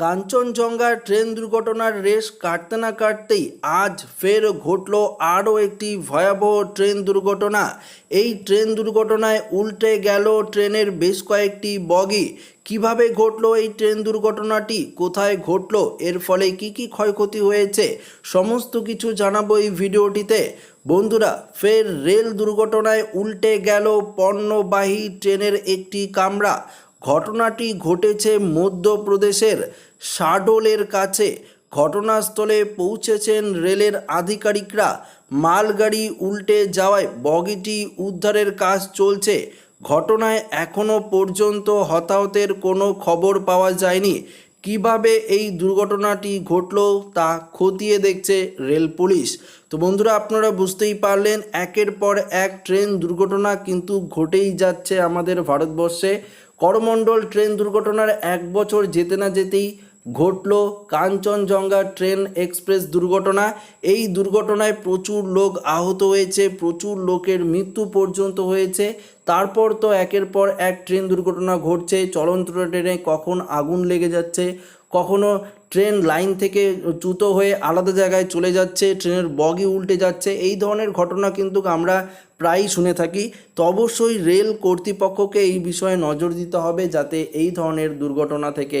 Kanchenjunga train দুর্ঘটনার রেশ কাটতে না কাটতেই আজ ফের ঘটল আরও একটি ভয়াবহ ট্রেন দুর্ঘটনা। এই ট্রেন দুর্ঘটনায় উল্টে গেল ট্রেনের বেশ কয়েকটি বগি। কীভাবে ঘটলো এই ট্রেন দুর্ঘটনাটি? কোথায় ঘটলো? এর ফলে কি কি ক্ষয়ক্ষতি হয়েছে? সমস্ত কিছু জানাব এই ভিডিওটিতে। বন্ধুরা, ফের রেল দুর্ঘটনায় উল্টে গেল পণ্যবাহী ট্রেনের একটি কামরা। ঘটনাটি ঘটেছে মধ্যপ্রদেশের শাডোলের কাছে ঘটনাস্থলে পৌঁছেছেন রেলের আধিকারিকরা। মালগাড়ি উল্টে যাওয়ায় বগিটি উদ্ধারের কাজ চলছে। ঘটনায় এখনও পর্যন্ত হতাহতের কোনো খবর পাওয়া যায়নি। কীভাবে এই দুর্ঘটনাটি ঘটলো তা খতিয়ে দেখছে রেল পুলিশ। তো বন্ধুরা, আপনারা বুঝতেই পারলেন, একের পর এক ট্রেন দুর্ঘটনা কিন্তু ঘটেই যাচ্ছে আমাদের ভারতবর্ষে। করমণ্ডল ট্রেন দুর্ঘটনার এক বছর যেতে না যেতেই ঘটল কাঞ্চনজঙ্ঘা ট্রেন এক্সপ্রেস দুর্ঘটনা। এই দুর্ঘটনায় প্রচুর লোক আহত হয়েছে, প্রচুর লোকের মৃত্যু পর্যন্ত হয়েছে। তারপর তো একের পর এক ট্রেন দুর্ঘটনা ঘটছে। চলন্ত ট্রেনে কখন আগুন লেগে যাচ্ছে, কখনো ট্রেন লাইন থেকে চ্যুত হয়ে আলাদা জায়গায় চলে যাচ্ছে, ট্রেনের বগি উল্টে যাচ্ছে, এই ধরনের ঘটনা কিন্তু আমরা প্রায়ই শুনে থাকি। তো অবশ্যই রেল কর্তৃপক্ষকে এই বিষয়ে নজর দিতে হবে যাতে এই ধরনের দুর্ঘটনা থেকে